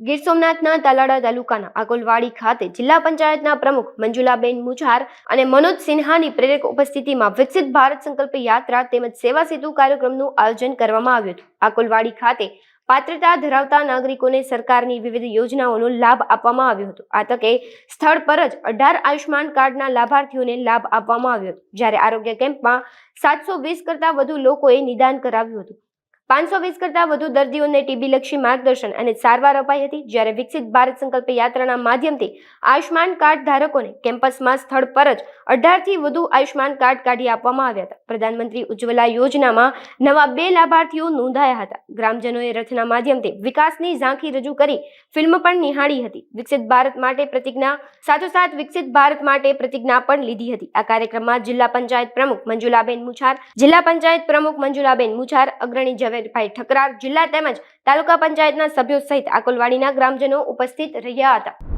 ગીર સોમનાથના તાલાડા તાલુકાના આકોલવાડી ખાતે જિલ્લા પંચાયતના પ્રમુખ મંજુલાબેન મુજાર અને મનોજ સિન્હાની પ્રેરક ઉપસ્થિતિમાં વિકસિત ભારત સંકલ્પ યાત્રા તેમજ સેવા સેતુ કાર્યક્રમનું આયોજન કરવામાં આવ્યું હતું. આકોલવાડી ખાતે પાત્રતા ધરાવતા નાગરિકોને સરકારની વિવિધ યોજનાઓનો લાભ આપવામાં આવ્યો હતો. આ તકે સ્થળ પર જ અઢાર આયુષ્માન કાર્ડના લાભાર્થીઓને લાભ આપવામાં આવ્યો હતો. જ્યારે આરોગ્ય કેમ્પમાં સાતસો વીસ કરતાં વધુ લોકોએ નિદાન કરાવ્યું હતું. પાંચસો વીસ કરતાં વધુ દર્દીઓને ટીબી લક્ષી માર્ગદર્શન અને સારવાર અપાઈ હતી, જ્યારે વિકસિત ભારત સંકલ્પ યાત્રાના માધ્યમથી આયુષ્માન કાર્ડ ધારકોને કેમ્પસમાં સ્થળ પર જ અઢારથી વધુ આયુષ્માન કાર્ડ કાઢી આપવામાં આવ્યા હતા. પ્રધાનમંત્રી ઉજ્જવલા યોજનામાં નવા બે લાભાર્થીઓ નોંધાયા હતા. ગ્રામજનોએ રથના માધ્યમથી વિકાસની ઝાંખી રજૂ કરી ફિલ્મ પણ નિહાળી હતી. વિકસિત ભારત માટે પ્રતિજ્ઞા, સાથોસાથ વિકસિત ભારત માટે પ્રતિજ્ઞા પણ લીધી હતી. આ કાર્યક્રમમાં જિલ્લા પંચાયત પ્રમુખ મંજુલાબેન મુછાર, જિલ્લા પંચાયત પ્રમુખ મંજુલાબેન મુછાર, અગ્રણી ઝવેરભાઈ ઠકરાર જિલ્લા તેમજ તાલુકા પંચાયતના સભ્યો સહિત આકોલવાડીના ગ્રામજનો ઉપસ્થિત રહ્યા હતા.